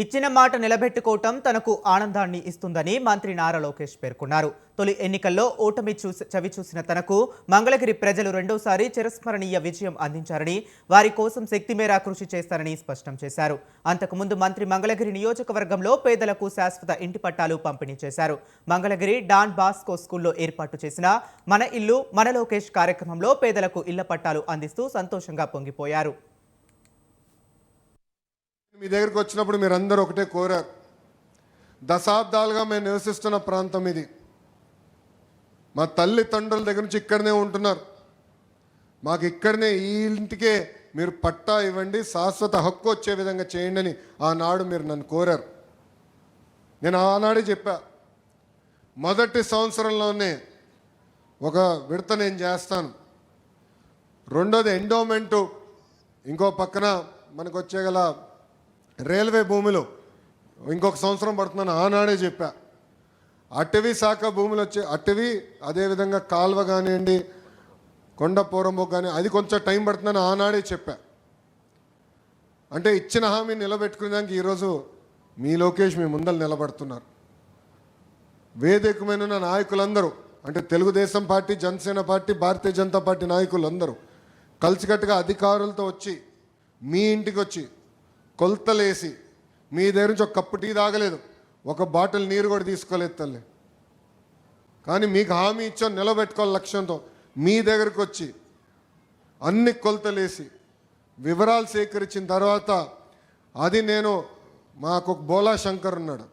ఇచ్చిన మాట నిలబెట్టుకోవటం తనకు ఆనందాన్ని ఇస్తుందని మంత్రి నారా లోకేష్ పేర్కొన్నారు. తొలి ఎన్నికల్లో ఓటమి చూసి చవి చూసిన తనకు మంగళగిరి ప్రజలు రెండోసారి చిరస్మరణీయ విజయం అందించారని వారి కోసం శక్తి మేర కృషి చేస్తారని స్పష్టం చేశారు. అంతకుముందు మంత్రి మంగళగిరి నియోజకవర్గంలో పేదలకు శాశ్వత ఇంటి పట్టాలు పంపిణీ చేశారు. మంగళగిరి డాన్ బాస్కో స్కూల్లో ఏర్పాటు చేసిన మన ఇల్లు మన లోకేష్ కార్యక్రమంలో పేదలకు ఇళ్ళ పట్టాలు అందిస్తూ సంతోషంగా పొంగిపోయారు. మీ దగ్గరికి వచ్చినప్పుడు మీరందరూ ఒకటే కోరారు. దశాబ్దాలుగా మేము నివసిస్తున్న ప్రాంతం ఇది. మా తల్లిదండ్రుల దగ్గర నుంచి ఇక్కడనే ఉంటున్నారు. మాకు ఇక్కడనే ఈ ఇంటికే మీరు పట్టా ఇవ్వండి శాశ్వత హక్కు వచ్చే విధంగా చేయండి అని ఆనాడు మీరు నన్ను కోరారు. నేను ఆనాడే చెప్పా మొదటి సంవత్సరంలోనే ఒక విడత నేను చేస్తాను. రెండోది ఎండోమెంటు ఇంకో పక్కన మనకు వచ్చే గల రైల్వే భూమిలో ఇంకొక సంవత్సరం పడుతుందని ఆనాడే చెప్పా. అటవీ శాఖ భూములు వచ్చే అటవీ అదేవిధంగా కాల్వ కానివ్వండి కొండ పోరంబోక్ కానీ అది కొంచెం టైం పడుతుందని ఆనాడే చెప్పా. అంటే ఇచ్చిన హామీ నిలబెట్టుకునేదానికి ఈరోజు మీ లోకేష్ మీ ముందర నిలబడుతున్నారు. వేదికమైన నాయకులందరూ అంటే Telugu Desam party Janasena party Bharatiya Janata party నాయకులందరూ కలిసికట్టుగా అధికారులతో వచ్చి మీ ఇంటికి వచ్చి కొలతలేసి మీ దగ్గర నుంచి ఒక కప్పు టీ తాగలేదు. ఒక బాటిల్ నీరు కూడా తీసుకోలేదు తల్లి. కానీ మీకు హామీ ఇచ్చాం నిలబెట్టుకోవాలి లక్ష్యంతో. మీ దగ్గరకు వచ్చి అన్ని కొలతలేసి వివరాలు సేకరించిన తర్వాత అది నేను మాకు ఒక బోలా శంకర్ ఉన్నాడు.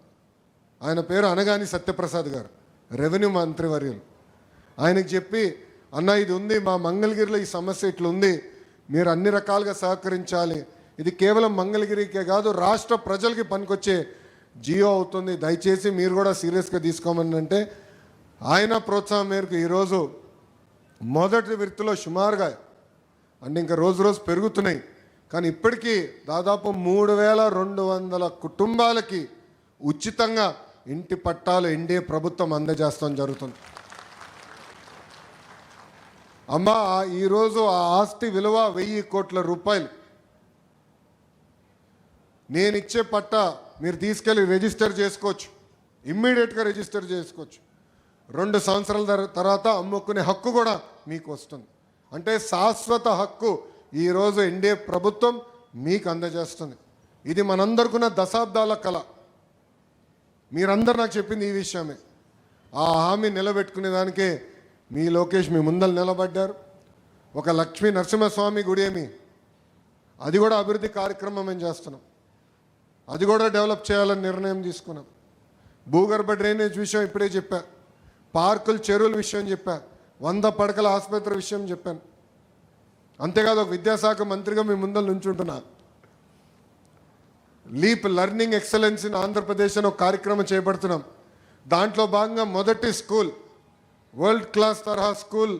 ఆయన పేరు అనగాని సత్యప్రసాద్ గారు రెవెన్యూ మంత్రివర్యులు ఆయనకి చెప్పి అన్న ఇది ఉంది మా మంగళగిరిలో ఈ సమస్య ఇట్లా ఉంది మీరు అన్ని రకాలుగా సహకరించాలి ఇది కేవలం మంగళగిరికే కాదు రాష్ట్ర ప్రజలకి పనికొచ్చే జియో అవుతుంది. దయచేసి మీరు కూడా సీరియస్గా తీసుకోమని అంటే ఆయన ప్రోత్సాహం మేరకు ఈరోజు మొదటి విడతలో సుమారుగా అంటే ఇంకా రోజు రోజు పెరుగుతున్నాయి. కానీ ఇప్పటికీ దాదాపు మూడు వేల రెండు వందల కుటుంబాలకి ఉచితంగా ఇంటి పట్టాలు ఎన్డీఏ ప్రభుత్వం అందజేస్తాం జరుగుతుంది. అమ్మ ఈరోజు ఆ ఆస్తి విలువ వెయ్యి కోట్ల రూపాయలు. నేను ఇచ్చే పట్టా మీరు తీసుకెళ్ళి రిజిస్టర్ చేసుకోవచ్చు. ఇమ్మీడియట్గా రిజిస్టర్ చేసుకోవచ్చు. రెండు సంవత్సరాల తర్వాత అమ్ముకునే హక్కు కూడా మీకు వస్తుంది. అంటే శాశ్వత హక్కు ఈరోజు ఎన్డీఏ ప్రభుత్వం మీకు అందజేస్తుంది. ఇది మనందరికున్న దశాబ్దాల కళ. మీరందరూ నాకు చెప్పింది ఈ విషయమే. ఆ హామీ నిలబెట్టుకునే దానికే మీ లోకేష్ మీ ముందర నిలబడ్డారు. ఒక లక్ష్మీ నరసింహస్వామి గుడి ఏమి అది కూడా అభివృద్ధి కార్యక్రమం మేము చేస్తున్నాం. అది కూడా డెవలప్ చేయాలని నిర్ణయం తీసుకున్నాం. భూగర్భ డ్రైనేజ్ విషయం ఇప్పుడే చెప్పా. పార్కులు చెరువుల విషయం చెప్పా. వంద పడకల ఆసుపత్రి విషయం చెప్పాను. అంతేకాదు ఒక విద్యాశాఖ మంత్రిగా మీ ముందర నుంచుంటున్నా. Leap learning excellence in Andhra Pradesh అని ఒక కార్యక్రమం చేపడుతున్నాం. దాంట్లో భాగంగా మొదటి స్కూల్ వరల్డ్ క్లాస్ తరహా స్కూల్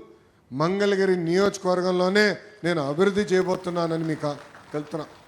మంగళగిరి నియోజకవర్గంలోనే నేను అభివృద్ధి చేయబోతున్నానని మీకు తెలుపుతున్నాను